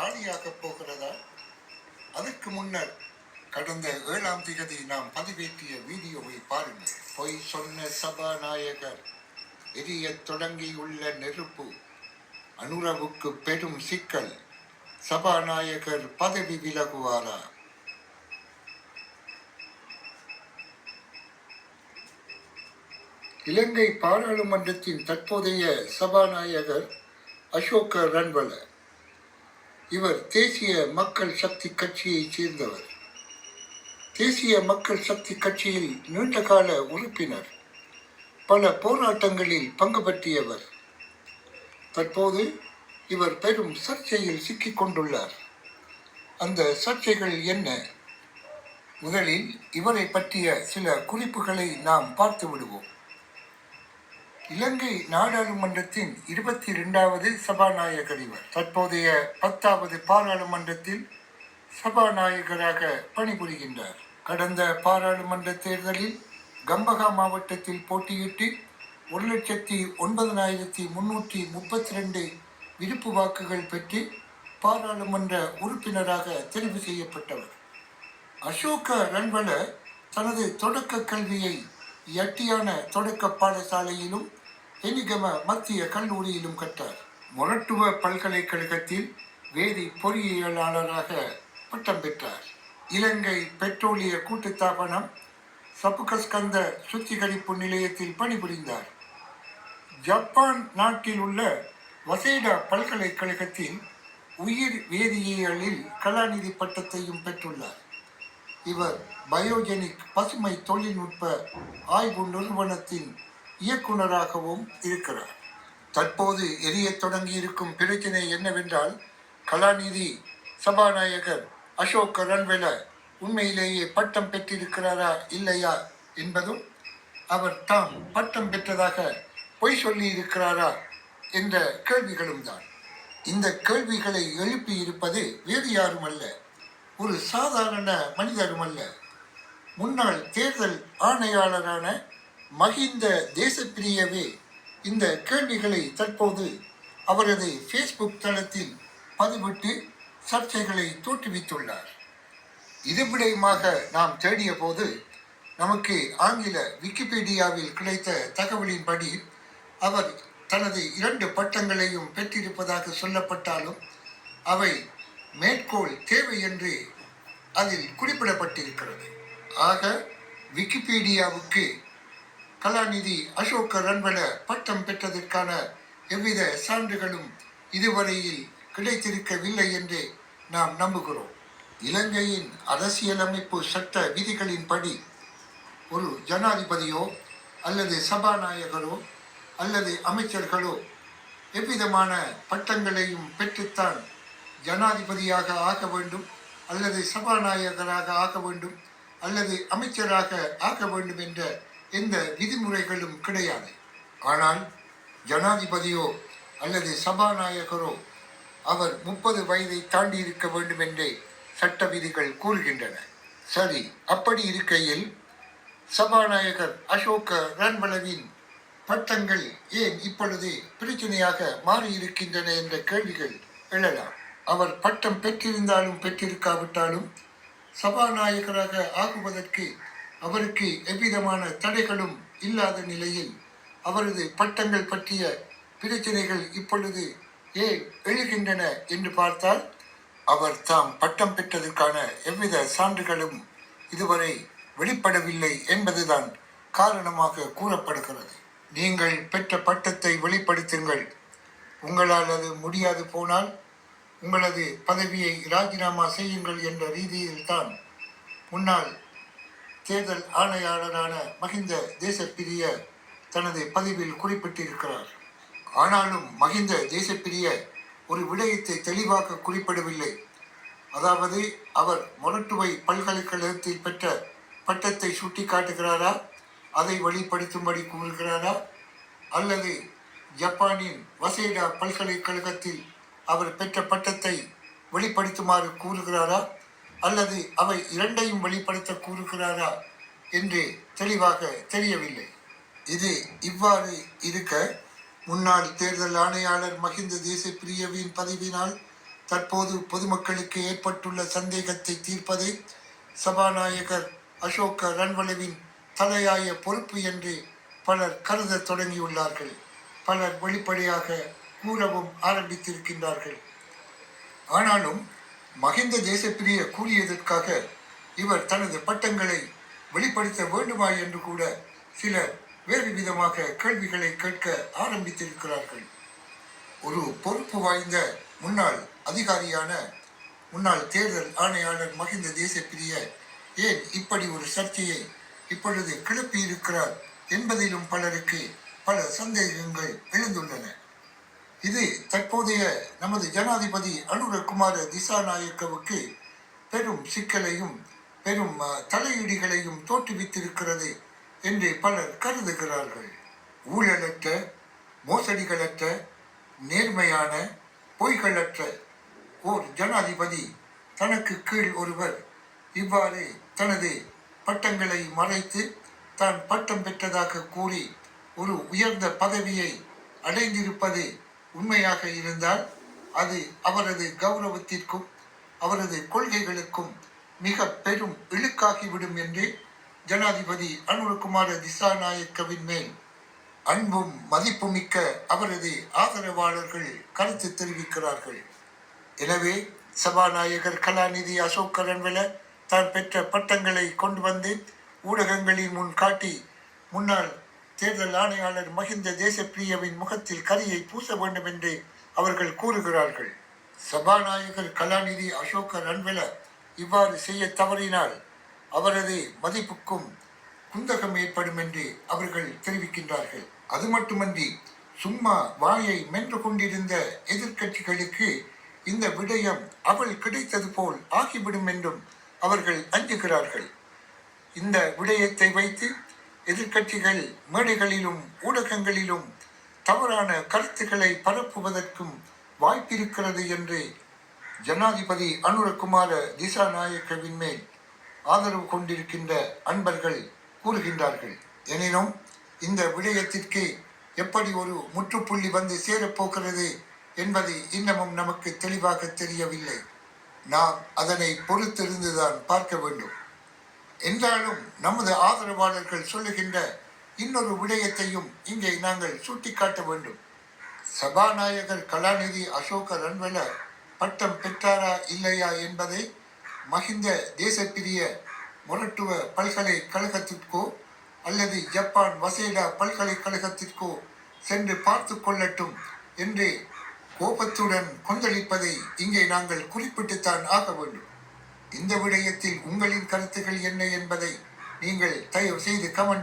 காலியாக போகிறதா? அதற்கு முன்னர் கடந்த ஏழாம் தேதி நாம் பதிவேற்றிய வீடியோவை பாருங்கள். பொய் சொன்ன சபாநாயகர் எரிய தொடங்கியுள்ள நெருப்பு அனுரவுக்கு பெரும் சிக்கல் சபாநாயகர் பதவி விலகுவாரா? இலங்கை பாராளுமன்றத்தின் தற்போதைய சபாநாயகர் அசோக ரன்வலர் இவர் தேசிய மக்கள் சக்தி கட்சியைச் சேர்ந்தவர். தேசிய மக்கள் சக்தி கட்சியில் நீண்டகால உறுப்பினர். பல போராட்டங்களில் பங்கு பற்றியவர். தற்போது இவர் பெரும் சர்ச்சையில் சிக்கிக் கொண்டுள்ளார். அந்த சர்ச்சைகள் என்ன? முதலில் இவரை பற்றிய சில குறிப்புகளை நாம் பார்த்து விடுவோம். இலங்கை நாடாளுமன்றத்தின் இருபத்தி இரண்டாவது சபாநாயகர் இவர். தற்போதைய பத்தாவது பாராளுமன்றத்தில் சபாநாயகராக பணிபுரிகின்றார். கடந்த பாராளுமன்ற தேர்தலில் கம்பகா மாவட்டத்தில் போட்டியிட்டு ஒரு லட்சத்தி ஒன்பதனாயிரத்தி முன்னூற்றி முப்பத்தி ரெண்டு விருப்பு வாக்குகள் பெற்று பாராளுமன்ற உறுப்பினராக தெரிவு செய்யப்பட்டவர். அசோக ரன்வல தனது தொடக்க கல்வியை யட்டியான தொடக்க பாடசாலையிலும் எனிகம மத்திய கல்லூரியிலும் கற்றார். மொரட்டுவ பல்கலைக்கழகத்தில் வேதி பொறியியலாளராக பட்டம் பெற்றார். இலங்கை பெட்ரோலிய கூட்டுத்தாபனம் சப்புகஸ்கந்த சுத்திகரிப்பு நிலையத்தில் பணிபுரிந்தார். ஜப்பான் நாட்டில் உள்ள வசேடா பல்கலைக்கழகத்தில் உயிர் வேதியியலில் கலாநிதி பட்டத்தையும் பெற்றுள்ளார். இவர் பயோஜெனிக் பசுமை தொழில்நுட்ப ஆய்வு நிறுவனத்தின் இயக்குனராகவும் இருக்கிறார். தற்போது எரியத் தொடங்கியிருக்கும் பிரச்சனை என்னவென்றால் கலாநிதி சபாநாயகர் அசோக் ரன்வெல உண்மையிலேயே பட்டம் பெற்றிருக்கிறாரா இல்லையா என்பதும் அவர் தாம் பட்டம் பெற்றதாக பொய் சொல்லி இருக்கிறாரா என்ற கேள்விகளும் தான் இந்த கேள்விகளை எழுப்பி இருப்பது வேறு யாரும் அல்ல ஒரு சாதாரண மனிதரும் அல்ல முன்னாள் தேர்தல் ஆணையாளரான மஹிந்த தேசப்பிரியவே இந்த கேள்விகளை தற்போது அவரது ஃபேஸ்புக் தளத்தில் பதிவிட்டு சர்ச்சைகளை தோற்றுவித்துள்ளார். இதுவிடயமாக நாம் தேடிய போது நமக்கு ஆங்கில விக்கிபீடியாவில் கிடைத்த தகவலின்படி அவர் தனது இரண்டு பட்டங்களையும் பெற்றிருப்பதாக சொல்லப்பட்டாலும் அவை மேற்கோள் தேவை என்று அதில் குறிப்பிடப்பட்டிருக்கிறது. ஆக விக்கிபீடியாவுக்கு கலாநிதி அசோக ரன்வன பட்டம் பெற்றதற்கான எவ்வித சான்றுகளும் இதுவரையில் கிடைத்திருக்கவில்லை என்று நாம் நம்புகிறோம். இலங்கையின் அரசியலமைப்பு சட்ட விதிகளின்படி ஒரு ஜனாதிபதியோ அல்லது சபாநாயகரோ அல்லது அமைச்சர்களோ எவ்விதமான பட்டங்களையும் பெற்றுத்தான் ஜனாதிபதியாக ஆக வேண்டும் அல்லது சபாநாயகராக ஆக வேண்டும் அல்லது அமைச்சராக ஆக வேண்டும் என்ற எந்த விதிமுறைகளும் கிடையாது. ஆனால் ஜனாதிபதியோ அல்லது சபாநாயகரோ அவர் முப்பது வயதை தாண்டி இருக்க வேண்டும் என்றே சட்ட விதிகள் கூறுகின்றன. சரி அப்படி இருக்கையில் சபாநாயகர் அசோக ரன்வளவின் பட்டங்கள் ஏன் இப்பொழுது பிரச்சனையாக மாறியிருக்கின்றன என்ற கேள்விகள் எழலாம். அவர் பட்டம் பெற்றிருந்தாலும் பெற்றிருக்காவிட்டாலும் சபாநாயகராக ஆகுவதற்கு அவருக்கு எவ்விதமான தடைகளும் இல்லாத நிலையில் அவரது பட்டங்கள் பற்றிய பிரச்சனைகள் இப்பொழுது ஏன் எழுகின்றன என்று பார்த்தால் அவர் தாம் பட்டம் பெற்றதற்கான எவ்வித சான்றுகளும் இதுவரை வெளிப்படவில்லை என்பதுதான் காரணமாக கூறப்படுகிறது. நீங்கள் பெற்ற பட்டத்தை வெளிப்படுத்துங்கள். உங்களால் அது முடியாது போனால் உங்களது பதவியை ராஜினாமா செய்யுங்கள் என்ற ரீதியில் தான் முன்னாள் தேர்தல் ஆணையாளரான மஹிந்த தேசப்பிரிய தனது பதிவில் குறிப்பிட்டிருக்கிறார். ஆனாலும் மகிந்த தேசப்பிரிய ஒரு விடயத்தை தெளிவாக குறிப்பிடவில்லை. அதாவது அவர் மொரட்டுவை பல்கலைக்கழகத்தில் பெற்ற பட்டத்தை சுட்டி காட்டுகிறாரா அதை வெளிப்படுத்தும்படி கூறுகிறாரா? அல்லது ஜப்பானின் வசேடா பல்கலைக்கழகத்தில் அவர் பெற்ற பட்டத்தை வெளிப்படுத்துமாறு கூறுகிறாரா? அல்லது அவை இரண்டையும் வெளிப்படுத்த சொல்கிறாரா என்று தெளிவாக தெரியவில்லை. இது இவ்வாறு இருக்க முன்னாள் தேர்தல் ஆணையாளர் மஹிந்த தேசப்பிரியவின் பதவியினால் தற்போது பொதுமக்களுக்கு ஏற்பட்டுள்ள சந்தேகத்தை தீர்ப்பதே சபாநாயகர் அசோக ரன்வளவின் தலையாய பொறுப்பு என்று பலர் கருதத் தொடங்கியுள்ளார்கள். பலர் வெளிப்படையாக கூறவும் ஆரம்பித்திருக்கின்றார்கள். ஆனாலும் மகிந்த தேசப்பிரிய கூறியதற்காக இவர் தனது பட்டங்களை வெளிப்படுத்த வேண்டுமா என்று கூட சிலர் வேறு விதமாக கேள்விகளை கேட்க ஆரம்பித்திருக்கிறார்கள். ஒரு பொறுப்பு வாய்ந்த முன்னாள் அதிகாரியான முன்னாள் தேர்தல் ஆணையாளர் மகிந்த தேசப்பிரிய ஏன் இப்படி ஒரு சர்ச்சையை இப்பொழுது கிளப்பியிருக்கிறார் என்பதிலும் பலருக்கு பல சந்தேகங்கள் எழுந்துள்ளன. இது தற்போதைய நமது ஜனாதிபதி அனுரகுமார திசாநாயக்கவுக்கு பெரும் சிக்கலையும் பெரும் தலையீடுகளையும் தோற்றுவித்திருக்கிறது என்று பலர் கருதுகிறார்கள். ஊழலற்ற மோசடிகளற்ற நேர்மையான பொய்களற்ற ஓர் ஜனாதிபதி தனக்கு கீழ் ஒருவர் இவ்வாறு தனது பட்டங்களை மறைத்து தான் பட்டம் பெற்றதாக கூறி ஒரு உயர்ந்த பதவியை அடைந்திருப்பது உண்மையாக இருந்தால் அது அவரது கௌரவத்திற்கும் அவரது கொள்கைகளுக்கும் மிக பெரும் இழுக்காகிவிடும் என்று ஜனாதிபதி அனுரகுமார திசாநாயக்கவின் மேல் அன்பும் மதிப்புமிக்க அவரது ஆதரவாளர்கள் கருத்து தெரிவிக்கிறார்கள். எனவே சபாநாயகர் கலாநிதி அசோக் ரன்வல தான் பெற்ற பட்டங்களை கொண்டு வந்து ஊடகங்களின் முன் காட்டி முன்னாள் தேர்தல் ஆணையாளர் மஹிந்த தேசப்பிரியவின் முகத்தில் கரியை பூச வேண்டும் என்று அவர்கள் கூறுகிறார்கள். சபாநாயகர் கலாநிதி அசோக் ரன்வெல இவ்வாறு செய்ய தவறினால் அவரது மதிப்புக்கும் குந்தகம் ஏற்படும் என்று அவர்கள் தெரிவிக்கின்றார்கள். அது மட்டுமன்றி சும்மா வாயை மென்று கொண்டிருந்த எதிர்க்கட்சிகளுக்கு இந்த விடயம் அவள் கிடைத்தது போல் ஆகிவிடும் என்றும் அவர்கள் அஞ்சுகிறார்கள். இந்த விடயத்தை வைத்து எதிர்க்கட்சிகள் மேடைகளிலும் ஊடகங்களிலும் தவறான கருத்துக்களை பரப்புவதற்கும் வாய்ப்பிருக்கிறது என்று ஜனாதிபதி அனுரகுமார திசாநாயக்கவின் மேல் ஆதரவு கொண்டிருக்கின்ற அன்பர்கள் கூறுகின்றார்கள். எனினும் இந்த விடயத்திற்கு எப்படி ஒரு முற்றுப்புள்ளி வந்து சேரப்போகிறது என்பது இன்னமும் நமக்கு தெளிவாக தெரியவில்லை. நாம் அதனை பொறுத்திருந்துதான் பார்க்க வேண்டும். என்றாலும் நமது ஆதரவாளர்கள் சொல்லுகின்ற இன்னொரு விடயத்தையும் இங்கே நாங்கள் சுட்டிக்காட்ட வேண்டும். சபாநாயகர் கலாநிதி அசோக ரன்வல பட்டம் பெற்றாரா இல்லையா என்பதை மஹிந்த தேசப்பிரிய மொரட்டுவ பல்கலைக்கழகத்திற்கோ அல்லது ஜப்பான் வசேடா பல்கலைக்கழகத்திற்கோ சென்று பார்த்து கொள்ளட்டும் என்று கோபத்துடன் கொந்தளிப்பதை இங்கே நாங்கள் குறிப்பிட்டுத்தான் ஆக வேண்டும். இந்த விடயத்தில் உங்களின் கருத்துக்கள் என்ன என்பதை நீங்கள் தயவு செய்து கமெண்ட்